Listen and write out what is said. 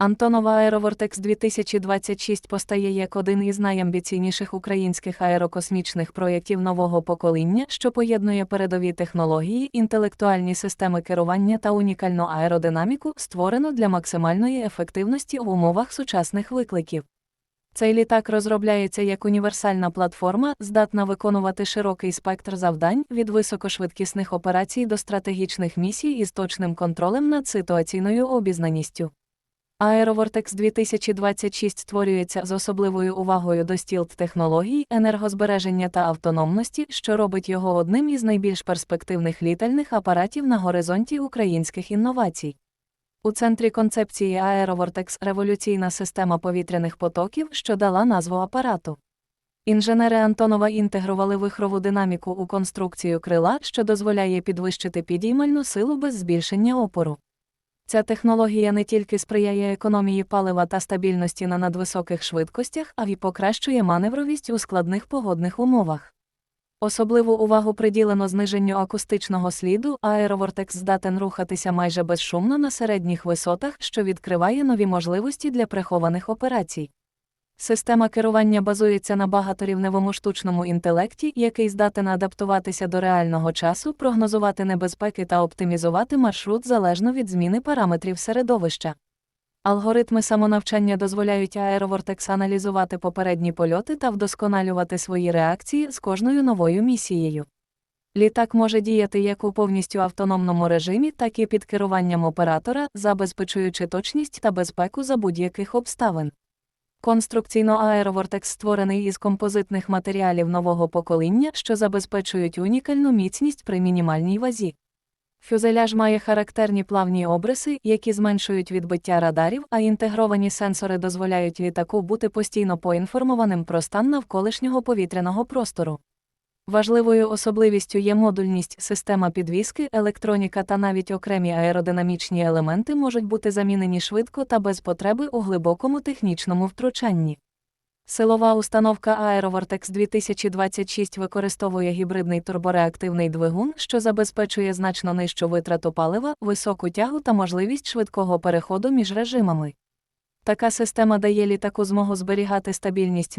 Антонова Аеровортекс 2026 постає як один із найамбіційніших українських аерокосмічних проєктів нового покоління, що поєднує передові технології, інтелектуальні системи керування та унікальну аеродинаміку, створено для максимальної ефективності в умовах сучасних викликів. Цей літак розробляється як універсальна платформа, здатна виконувати широкий спектр завдань від високошвидкісних операцій до стратегічних місій із точним контролем над ситуаційною обізнаністю. Аеровортекс 2026 створюється з особливою увагою до стілт технологій, енергозбереження та автономності, що робить його одним із найбільш перспективних літальних апаратів на горизонті українських інновацій. У центрі концепції Аеровортекс революційна система повітряних потоків, що дала назву апарату. Інженери Антонова інтегрували вихрову динаміку у конструкцію крила, що дозволяє підвищити підіймальну силу без збільшення опору. Ця технологія не тільки сприяє економії палива та стабільності на надвисоких швидкостях, а й покращує маневровість у складних погодних умовах. Особливу увагу приділено зниженню акустичного сліду, аеровортекс здатен рухатися майже безшумно на середніх висотах, що відкриває нові можливості для прихованих операцій. Система керування базується на багаторівневому штучному інтелекті, який здатен адаптуватися до реального часу, прогнозувати небезпеки та оптимізувати маршрут залежно від зміни параметрів середовища. Алгоритми самонавчання дозволяють аеровортекс аналізувати попередні польоти та вдосконалювати свої реакції з кожною новою місією. Літак може діяти як у повністю автономному режимі, так і під керуванням оператора, забезпечуючи точність та безпеку за будь-яких обставин. Конструкційно аеровортекс створений із композитних матеріалів нового покоління, що забезпечують унікальну міцність при мінімальній вазі. Фюзеляж має характерні плавні обриси, які зменшують відбиття радарів, а інтегровані сенсори дозволяють літаку бути постійно поінформованим про стан навколишнього повітряного простору. Важливою особливістю є модульність система підвіски, електроніка та навіть окремі аеродинамічні елементи можуть бути замінені швидко та без потреби у глибокому технічному втручанні. Силова установка Aerovortex 2026 використовує гібридний турбореактивний двигун, що забезпечує значно нижчу витрату палива, високу тягу та можливість швидкого переходу між режимами. Така система дає літаку змогу зберігати стабільність на